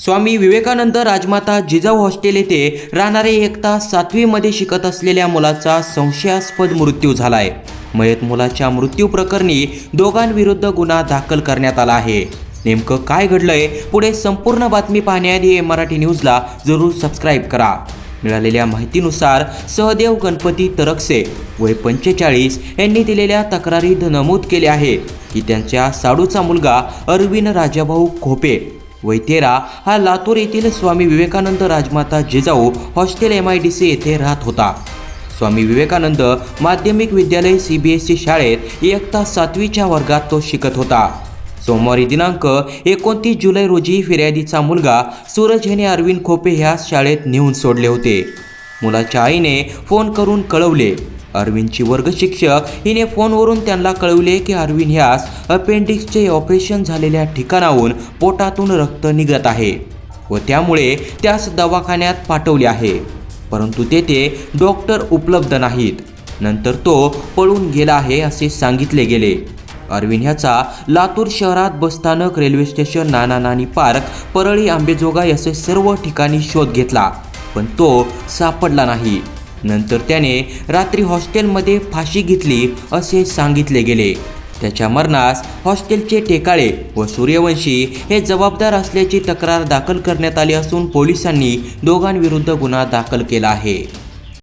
Swami Vivekananda Rajmata Jijau hostel येथे राहणारे एकता सातवीमध्ये शिकत असलेल्या मुलाचा संशयास्पद मृत्यू झालाय. मयत मुलाच्या मृत्यू प्रकरणी दोघांविरुद्ध गुन्हा दाखल करण्यात आला आहे. नेमकं काय घडलंय पुढे संपूर्ण बातमी पाहण्याआधी ए मराठी न्यूजला जरूर सबस्क्राईब करा. मिळालेल्या माहितीनुसार सहदेव गणपती तरक्से वय पंचेचाळीस यांनी दिलेल्या तक्रारीत नमूद केले आहे की त्यांच्या साडूचा मुलगा अरविंद राजाभाऊ खोपे वैतेरा हा लातूर येथील Swami Vivekanand Rajmata Jijau hostel M I D C येथे राहत होता. स्वामी विवेकानंद माध्यमिक विद्यालय सी बी एस ई शाळेत इयत्ता सातवीच्या वर्गात तो शिकत होता. सोमवारी दिनांक एकोणतीस जुलै रोजी फिर्यादीचा मुलगा सूरज याने अरविंद खोपे ह्या शाळेत नेऊन सोडले होते. मुलाच्या आईने फोन करून कळवले अरविंदची वर्ग शिक्षक हिने फोनवरून त्यांना कळवले की अरविंद ह्यास अपेंडिक्सचे ऑपरेशन झालेल्या ठिकाणाहून पोटातून रक्त निघत आहे व त्यामुळे त्यास दवाखान्यात पाठवले आहे. परंतु तेथे डॉक्टर उपलब्ध नाहीत. नंतर तो पळून गेला आहे असे सांगितले गेले. अरविंद ह्याचा लातूर शहरात बसस्थानक railway station Nana Nani park Parli Ambejogai असे सर्व ठिकाणी शोध घेतला. पण तो सापडला नाही. नंतर त्याने रात्री हॉस्टेलमध्ये फाशी घेतली असे सांगितले गेले. त्याच्या मरणास हॉस्टेलचे टेकाळे व सूर्यवंशी हे जबाबदार असल्याची तक्रार दाखल करण्यात आली असून पोलिसांनी दोघांविरुद्ध गुन्हा दाखल केला आहे.